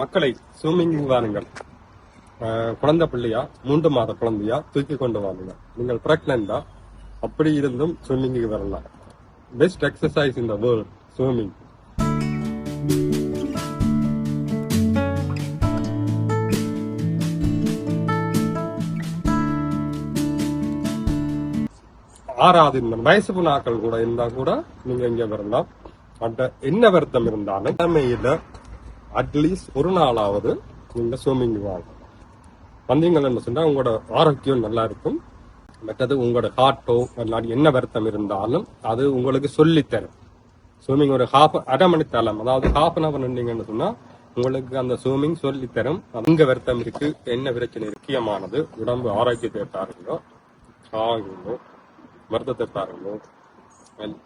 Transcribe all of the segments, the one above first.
மக்களை ஸ்விம்மிங் வாருங்கள் குழந்தை பிள்ளையா மூன்று மாத குழந்தையா தூக்கி கொண்டு வாருங்க நீங்கள் பிரெக்னண்டா அப்படி இருந்தும் ஸ்விம்மிங்கு வரலாம். Best exercise in the world swimming ஆறாவது இந்த வயசு புண்ணாக்கள் கூட இருந்தா கூட நீங்க இங்க வரலாம். அந்த என்ன வருத்தம் இருந்தாலும் தலைமையில அட்லீஸ்ட் ஒரு நாளாவது நீங்க ஸ்விம்மிங் வாங்க. வந்தீங்கன்னு சொன்னா உங்களோட ஆரோக்கியம் நல்லா இருக்கும். மற்றது உங்களோட ஹார்ட்டோ இல்லாட்டி என்ன வருத்தம் இருந்தாலும் அது உங்களுக்கு சொல்லித்தரும். ஸ்விம்மிங் ஒரு ஹாஃப் அரை மணி தரம் அதாவது ஹாஃப் அன் அவர் நின்றீங்கன்னு சொன்னா உங்களுக்கு அந்த ஸ்விம்மிங் சொல்லித்தரும். அங்க வருத்தம் இருக்கு என்ன பிரச்சனை முக்கியமானது உடம்பு ஆரோக்கியத்தை பாருங்க ஆகுங்களோ வருத்தத்தை பாருங்க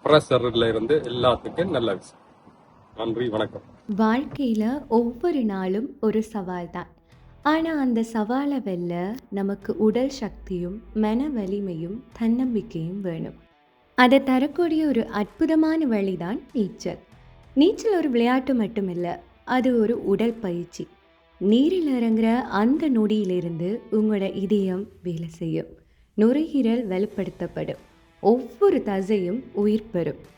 ப்ரெஷர்ல இருந்து எல்லாத்துக்கும் நல்ல விஷயம். நன்றி வணக்கம். வாழ்க்கையில ஒவ்வொரு நாளும் ஒரு சவால் தான் ஆனா அந்த சவாலை வெல்ல நமக்கு உடல் சக்தியும் மன வலிமையும் தன்னம்பிக்கையும் வேணும். அதை தரக்கூடிய ஒரு அற்புதமான வழிதான் நீச்சல். நீச்சல் ஒரு விளையாட்டு மட்டுமில்ல அது ஒரு உடல் பயிற்சி. நீரில் இறங்குற அந்த நொடியிலிருந்து உங்களோட இதயம் வேலை செய்யும். நுரையீரல் வலுப்படுத்தப்படும். ஒவ்வொரு தசையும் உயிர் பெறும்.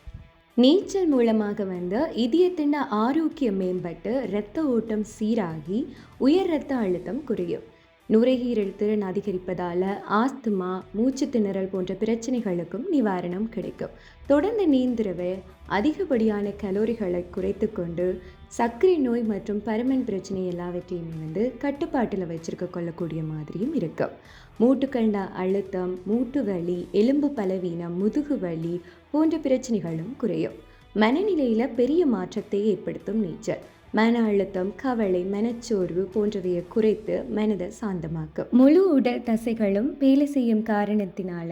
நீச்சல் மூலமாக வந்து இதயத்தின் ஆரோக்கியம் மேம்பட்டு இரத்த ஓட்டம் சீராகி உயர் இரத்த அழுத்தம் குறையும். நுரையீரல் திறன் அதிகரிப்பதால் ஆஸ்துமா மூச்சு திணறல் போன்ற பிரச்சனைகளுக்கும் நிவாரணம் கிடைக்கும். தொடர்ந்து நீந்திரவே அதிகப்படியான கலோரிகளை குறைத்து கொண்டு சர்க்கரை நோய் மற்றும் பருமன் பிரச்சனை எல்லாவற்றையுமே வந்து கட்டுப்பாட்டில் வச்சிருக்க கொள்ளக்கூடிய மாதிரியும் இருக்கும் மூட்டுக்கண்ட அழுத்தம் மூட்டு வலி எலும்பு பலவீனம் முதுகு வலி போன்ற பிரச்சனைகளும் குறையும். மனநிலையில் பெரிய மாற்றத்தை ஏற்படுத்தும் நீச்சல் மன அழுத்தம் கவலை மனச்சோர்வு போன்றவையை குறைத்து மனதை சாந்தமாக்கும் முழு உடல் தசைகளும் வேலை செய்யும் காரணத்தினால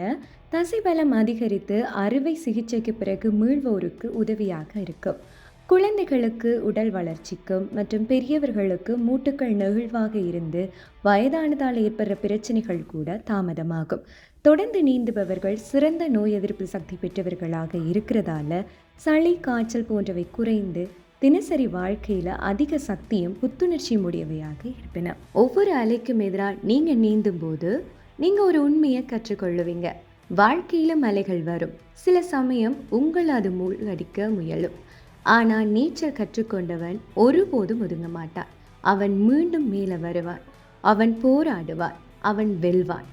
தசைபலம் அதிகரித்து அறுவை சிகிச்சைக்கு பிறகு மீள்வோருக்கு உதவியாக இருக்கும் குழந்தைகளுக்கு உடல் வளர்ச்சிக்கும் மற்றும் பெரியவர்களுக்கு மூட்டுக்கள் நெகிழ்வாக இருந்து வயதானதால் ஏற்படுற பிரச்சனைகள் கூட தாமதமாகும். தொடர்ந்து நீந்துபவர்கள் சிறந்த நோய் எதிர்ப்பு சக்தி பெற்றவர்களாக இருக்கிறதால சளி காய்ச்சல் போன்றவை குறைந்து தினசரி வாழ்க்கையில் அதிக சக்தியும் புத்துணர்ச்சியும் உடையவையாக இருப்பின. ஒவ்வொரு அலைக்கும் எதிராக நீங்கள் நீந்தும் போது நீங்கள் ஒரு உண்மையை கற்றுக்கொள்ளுவீங்க. வாழ்க்கையில் மலைகள் வரும். சில சமயம் உங்கள் அது மூழ்கடிக்க முயலும். ஆனால் நீச்சல் கற்றுக்கொண்டவன் ஒருபோதும் ஒதுங்க மாட்டான். அவன் மீண்டும் மேலே வருவான். அவன் போராடுவான். அவன் வெல்வான்.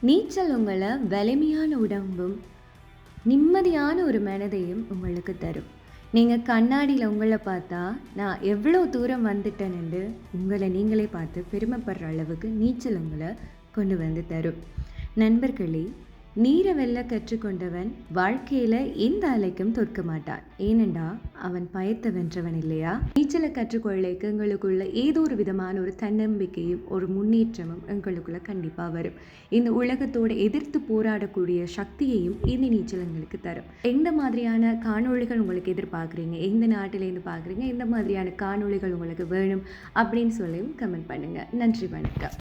நீச்சல் உங்களை வலிமையான உடம்பும் நிம்மதியான ஒரு மனதையும் உங்களுக்கு தரும். நீங்கள் கண்ணாடியில் உங்களை பார்த்தா நான் எவ்வளோ தூரம் வந்துட்டேன்னு உங்களை நீங்களே பார்த்து பெருமைப்படுற அளவுக்கு நீச்சல் உங்களை கொண்டு வந்து தரும். நண்பர்களே நீரை வெல்ல கற்றுக்கொண்டவன் வாழ்க்கையில் எந்த அலைக்கும் தோற்க மாட்டான். ஏனெண்டா அவன் பயத்தை வென்றவன் இல்லையா? நீச்சலை கற்றுக்கொள்ள எங்களுக்குள்ள ஏதோ ஒரு விதமான ஒரு தன்னம்பிக்கையும் ஒரு முன்னேற்றமும் எங்களுக்குள்ள கண்டிப்பாக வரும். இந்த உலகத்தோடு எதிர்த்து போராடக்கூடிய சக்தியையும் இந்த நீச்சல் எங்களுக்கு தரும். எந்த மாதிரியான காணொளிகள் உங்களுக்கு எதிர்பார்க்குறீங்க? எந்த நாட்டிலேருந்து பார்க்குறீங்க? எந்த மாதிரியான காணொளிகள் உங்களுக்கு வேணும் அப்படின்னு சொல்லியும் கமெண்ட் பண்ணுங்கள் நன்றி வணக்கம்.